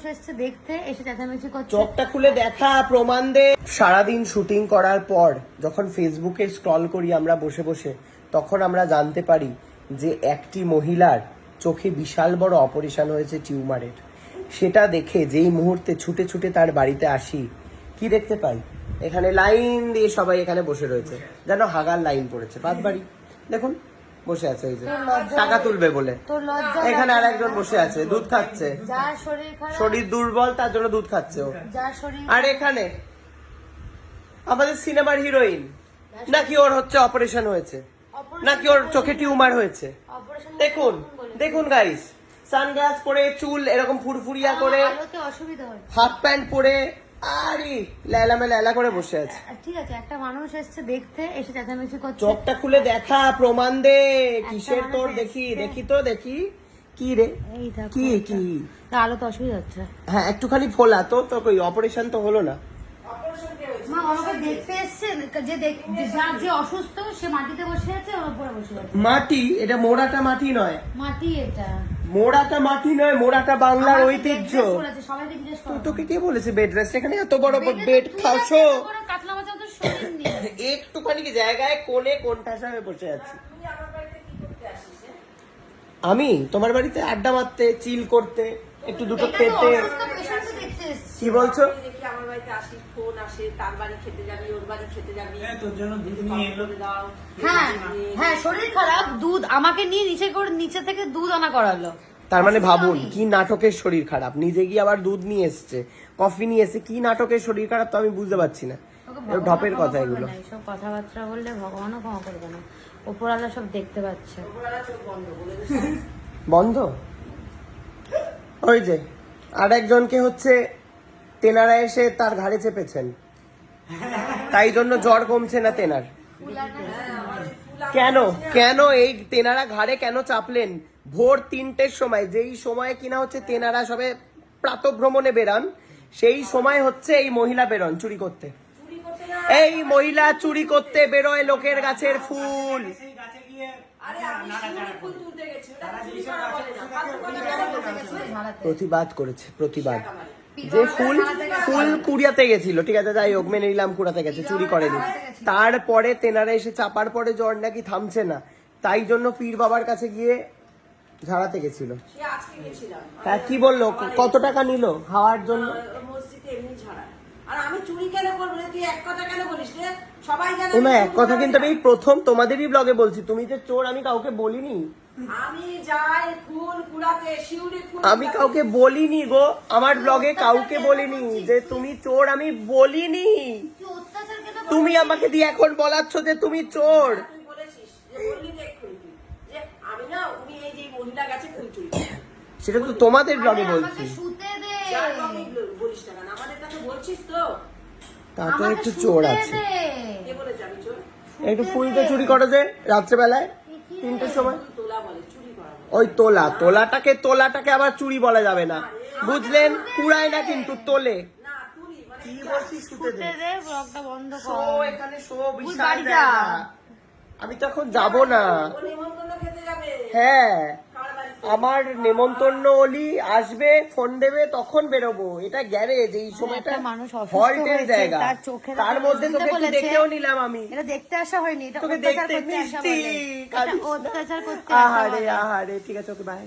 মানুষ এসছে দেখতে, এসে চেঁচামেচি করছে। চোখটা খুলে দেখা, প্রমাণ দে। সারাদিন শুটিং করার পর, যখন ফেসবুকে স্ক্রল করি আমরা বসে বসে, তখন আমরা জানতে পারি যে একটি মহিলার চোখে বিশাল বড় অপারেশন হয়েছে টিউমারের। সেটা দেখে যেই মুহূর্তে ছুটে ছুটে তার বাড়িতে আসি, কি দেখতে পাই? এখানে লাইন দিয়ে সবাই এখানে বসে রয়েছে। যেন হাগার লাইন পড়েছে। বাদ বাড়ি। দেখুন বসে আছে এই যে। টাকা তুলবে বলে। এখানে আর একজন বসে আছে দুধ খাচ্ছে। শরীর দুর্বল তার জন্য দুধ খাচ্ছে ও। আর এখানে আমাদের সিনেমার হিরোইন নাকি ওর হচ্ছে অপারেশন হয়েছে? নাকি ওর চোখে টিউমার হয়েছে? দেখুন দেখুন গাইস সানগ্লাস পরে চুল এরকম ফুরফুরিয়া করে হাফ প্যান্ট পরে আরে লেলা করে বসে আছে। ঠিক আছে একটা মানুষ এসছে দেখতে এসে চেঁচামেচি করছে। চোখটা খুলে দেখা প্রমাণ দে। কিসের তোর? দেখি দেখি তো দেখি। কি রে? এই কি কি? তা অসুবিধা হচ্ছে। হ্যাঁ একটুখানি ফোলা তো তো কই অপারেশন তো হলো না। মা আমাকে দেখতে এসছে যে দেখ- যে যার যে অসুস্থ সে মাটিতে বসে আছে ওর উপরে বসে আছে। মাটি এটা মোড়াটা মাটি নয়। মাটি এটা। মোড়াটা মাটি নয় মোড়াটা বাংলার ঐতিহ্য। তোকে কে বলেছে বেড রেস্ট এখানে এত বড় বড় খাওছো। একটুখানি কি জায়গায় কোণে কোনটা হিসাবে বসে আছি। আমি? তোমার বাড়িতে আড্ডা মারতে চিল করতে একটু দুটো এটা তো খেতে কে দেখতে এসছি। কি বলছো দেখি আমার বাড়িতে আসিস ফোন আসে তার বাড়ি খেতে যাবি ওর বাড়ি খেতে যাবি। হ্যাঁ, তোর জন্য দুধ নিয়ে এলো। হ্যাঁ হ্যাঁ শরীর খারাপ দুধ আমাকে নিয়ে নিচে করে নিচে থেকে দুধ আনা করালো। তার মানে ভাবুন আমি। কি নাটকের শরীর খারাপ? নিজে গিয়ে আবার দুধ নিয়ে এসছে কফি নিয়ে এসছে কি নাটকের শরীর খারাপ তো আমি বুঝতে পারছি না। ঢপের কথা এগুলো। না, কথাবার্তা বললে ভগবানও ক্ষমা করবে না। ওপরওয়ালা সব দেখতে পাচ্ছে। বন্ধ? ওই যে আর একজনকে হচ্ছে তেনারা এসে তার ঘাড়ে চেপেছেন। তাই জন্য জ্বর কমছে না তেনার। কেন? কেন এই তেনারা ঘাড়ে কেন চাপলেন? ভোর তিনটের সময়, যেই সময় কিনা হচ্ছে তেনারা সবে প্রাতভ্রমণে বেরান, সেই সময় হচ্ছে এই মহিলা বেরোন চুরি করতে। এই মহিলা চুরি করতে বেরোয় লোকের গাছের ফুল। প্রতিবাদ করেছে প্রতিবাদ। যে ফুল ফুল কুড়িয়াতে গেছিল ঠিক আছে যাই হোক মেনে নিলাম কুড়াতে গেছে চুরি করেনি। তারপরে তেনারা এসে চাপার পরে জ্বর নাকি থামছে না। তাই জন্য পীর বাবার কাছে গিয়ে ঝাড়াতে গেছিল। সে আজকে গেছিলাম। তা কি বলল? কত টাকা নিল হাওয়ার জন্য? আর আমি চুরি কেন করব তুই এক কথা কেন বলিস রে? সবাই জানে ওমা এক কথা কিন্তু আমি প্রথম তোমাদেরই ব্লগে বলছি তুমি যে চোর আমি কাউকে বলিনি। আমি যাই ফুল কুড়াতে শিউলি ফুল আমি কাউকে বলিনি গো আমার ব্লগে কাউকে বলিনি যে তুমি চোর আমি বলিনি। তুমি আমাকে দিয়ে এখন বলাচ্ছ যে তুমি চোর। তুই বলেছিস যে বললি যে এক্ষুনি তুই। যে আমি না উনি এই যে মহিলা গেছে ফুল চুরি করতে। সেটা তো তোমাদের ব্লগে বলছি। শুতে দে। বলিস না আমাদের কাছে বলছিস তো? তা তো একটু চোর আছে। একটু ফুলটা চুরি করো যে রাত্রেবেলায় তিনটের সময়। ওই তোলা তোলাটাকে তোলাটাকে আবার চুরি বলা যাবে না। বুঝলেন? কুড়ায় না কিন্তু তোলে। মানে। আমি তো এখন যাব না। হ্যাঁ। আমার নেমন্তন্ন অলি আসবে ফোন দেবে তখন বেরোবো। এটা গ্যারেজ এই সময়টা একটা মানুষ হল্টের জায়গা। তার মধ্যে তোকে একটু দেখেও নিলাম আমি। এটা দেখতে আসা হয়নি এটা তোকে দেখতে মিষ্টি। অত্যাচার করতে আহারে আহারে ঠিক আছে ওকে বাই